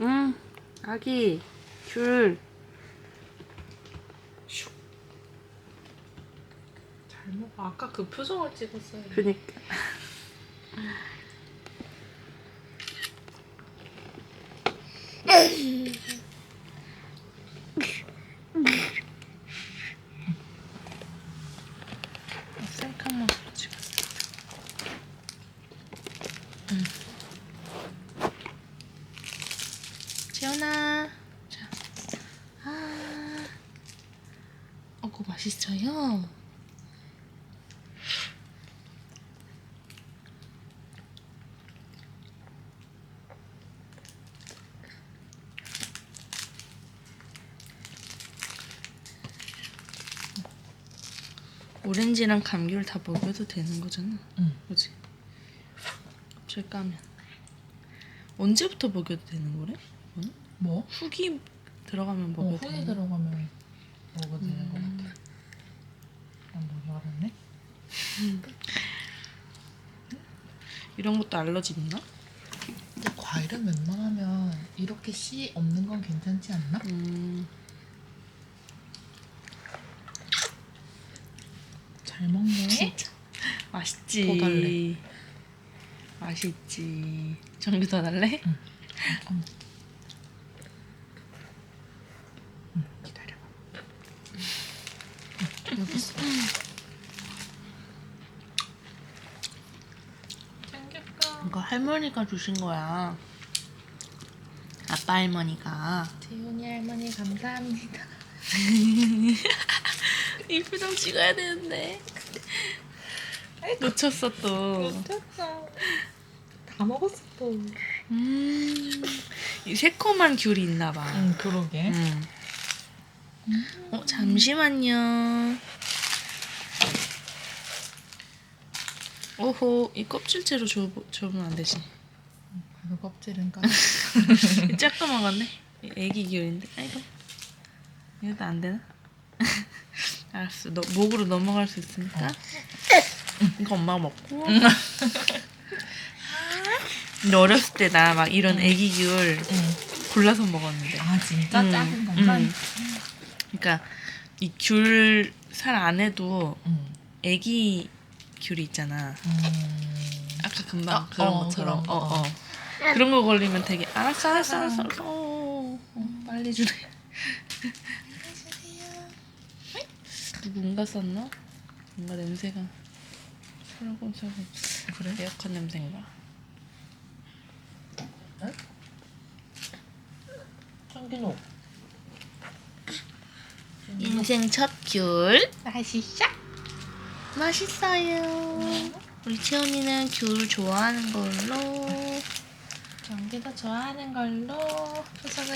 응. 아기 귤. 잘 먹어. 아까 그 표정을 찍었어요. 그니까. 셀카 맛으로 찍었어. 지연아. 자. 아. 어, 그거 맛있어요? 오렌지랑 감귤 다 먹여도 되는 거잖아. 응. 그지? 갑자기 까면. 언제부터 먹여도 되는 거래? 뭐? 후기 들어가면 어, 먹여도 후에 되는 들어가면 먹어도 되는 거 음. 같아. 난 너무 알았네. 이런 것도 알러지 있나? 근데 과일은 웬만하면 이렇게 씨 없는 건 괜찮지 않나? 음, 잘 먹네. 진짜 맛있지. 더 달래. 맛있지. 전기 더 달래? 응. 응. 응, 기다려봐. 응, 여기 있어. 이거 할머니가 주신 거야. 아빠 할머니가. 지훈이 할머니 감사합니다. 이 표정 찍어야 되는데. 놓쳤어 또. 미쳤어. 다 먹었어 또. 음, 이 새콤한 귤이 있나 봐. 응, 그러게. 음. 어 잠시만요. 오호 이 껍질째로 줘 줘면 안 되지. 그 껍질은 까. 이 쬐끄먹었네. 이 애기 귤인데. 아이고. 이것도 안 되나? 알았어. 너 목으로 넘어갈 수 있으니까. 이거 엄마가 먹고. 근데 어렸을 때 나 막 이런 애기 귤 응. 골라서 먹었는데. 아 진짜 음, 작은. 음. 그러니까 이 귤 살 안에도 응. 애기 귤이 있잖아. 음. 아까 금방 어, 그런 어, 것처럼. 그런 거. 어, 어. 그런 거 걸리면 되게 알았어, 알았어, 알았어. 알았어. 어, 어, 빨리 주래. 누군가 썼나? 뭔가 냄새가 설금설금. 그래? 에어컨 냄새인가? 청기노. 인생 첫 귤. 맛있어? 맛있어요. 우리 채원이는 귤 좋아하는 걸로. 경기도 좋아하는 걸로 표정을